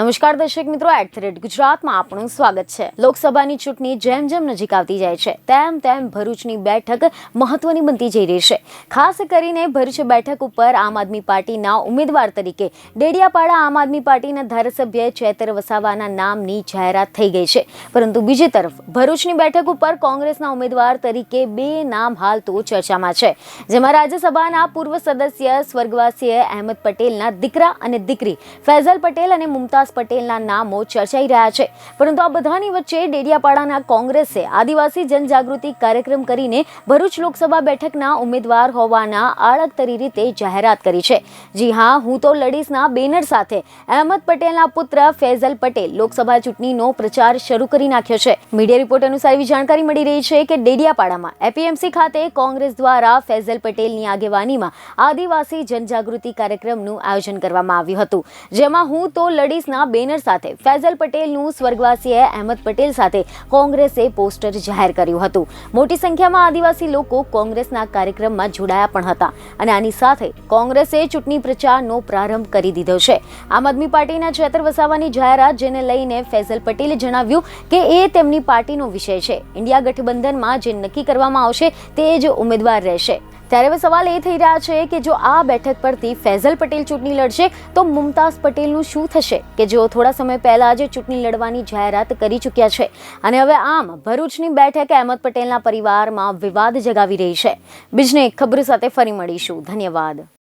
નમસ્કાર દર્શક મિત્રો એટ ધ ગુજરાતમાં આપણું સ્વાગત છે. લોકસભાની ચૂંટણી જેમ જેમ નજીક આવતી જાય છે, તેમ તેમ ભરૂચની બેઠક મહત્વની બનતી જઈ રહી છે. ખાસ કરીને ભરૂચ બેઠક ઉપર આમ આદમી પાર્ટીના ઉમેદવાર તરીકે ડેડિયાપાડા આમ આદમી પાર્ટીના ધારાસભ્ય ચેતર વસાવાના નામની જાહેરાત થઈ ગઈ છે. પરંતુ બીજી તરફ ભરૂચની બેઠક ઉપર કોંગ્રેસના ઉમેદવાર તરીકે બે નામ હાલ તો ચર્ચામાં છે. જેમાં રાજ્યસભાના પૂર્વ સદસ્ય સ્વર્ગવાસીય અહેમદ પટેલના દીકરા અને દીકરી ફૈઝલ પટેલ અને મુમતાઝ પટેલના નામો ચર્ચાઈ રહ્યા છે. પરંતુ આ બધાની વચ્ચે ડેડિયાપાડાના કોંગ્રેસે આદિવાસી જનજાગૃતિ કાર્યક્રમ કરીને ભરૂચ લોકસભા બેઠકના ઉમેદવાર હોવાના આડકતરી રીતે જાહેરાત કરી છે. જી હા, હું તો લડીશના બેનર સાથે અહેમદ પટેલના પુત્ર ફૈઝલ પટેલ લોકસભા ચૂંટણીનો પ્રચાર શરૂ કરી નાખ્યો છે. મીડિયા રિપોર્ટ અનુસાર એવી જાણકારી મળી રહી છે કે ડેડિયાપાડામાં એપીએમસી ખાતે કોંગ્રેસ દ્વારા ફૈઝલ પટેલની આગેવાનીમાં આદિવાસી જનજાગૃતિ કાર્યક્રમનું આયોજન કરવામાં આવ્યું હતું. જેમાં હું તો લડીશના બેનર સાથે ફૈઝલ પટેલનું સ્વર્ગવાસીએ અહેમદ પટેલ સાથે કોંગ્રેસે પોસ્ટર જાહેર કર્યું હતું. મોટી સંખ્યામાં આદિવાસી લોકો કોંગ્રેસના કાર્યક્રમમાં જોડાયા પણ હતા અને આની સાથે કોંગ્રેસે ચૂંટણી પ્રચારનો પ્રારંભ કરી દીધો છે. આમ આદમી પાર્ટીના ચેતર વસાવાની જાહેરાત જેને લઈને ફૈઝલ પટેલે જણાવ્યું કે એ તેમની પાર્ટીનો વિષય છે. ઇન્ડિયા ગઠબંધનમાં જે નક્કી કરવામાં આવશે તે જ ઉમેદવાર રહેશે. ત્યારે હવે સવાલ એ થઈ રહ્યા છે કે જો આ બેઠક પરથી ફૈઝલ પટેલ ચૂંટણી લડશે, તો મુમતાઝ પટેલનું શું થશે? કે જેઓ થોડા સમય પહેલાં જ ચૂંટણી લડવાની જાહેરાત કરી ચૂક્યા છે. અને હવે આમ, ભરૂચની બેઠક અહેમદ પટેલના પરિવારમાં વિવાદ જગાવી રહી છે. બીજને ખબર સાથે ફરી મળીશું. ધન્યવાદ.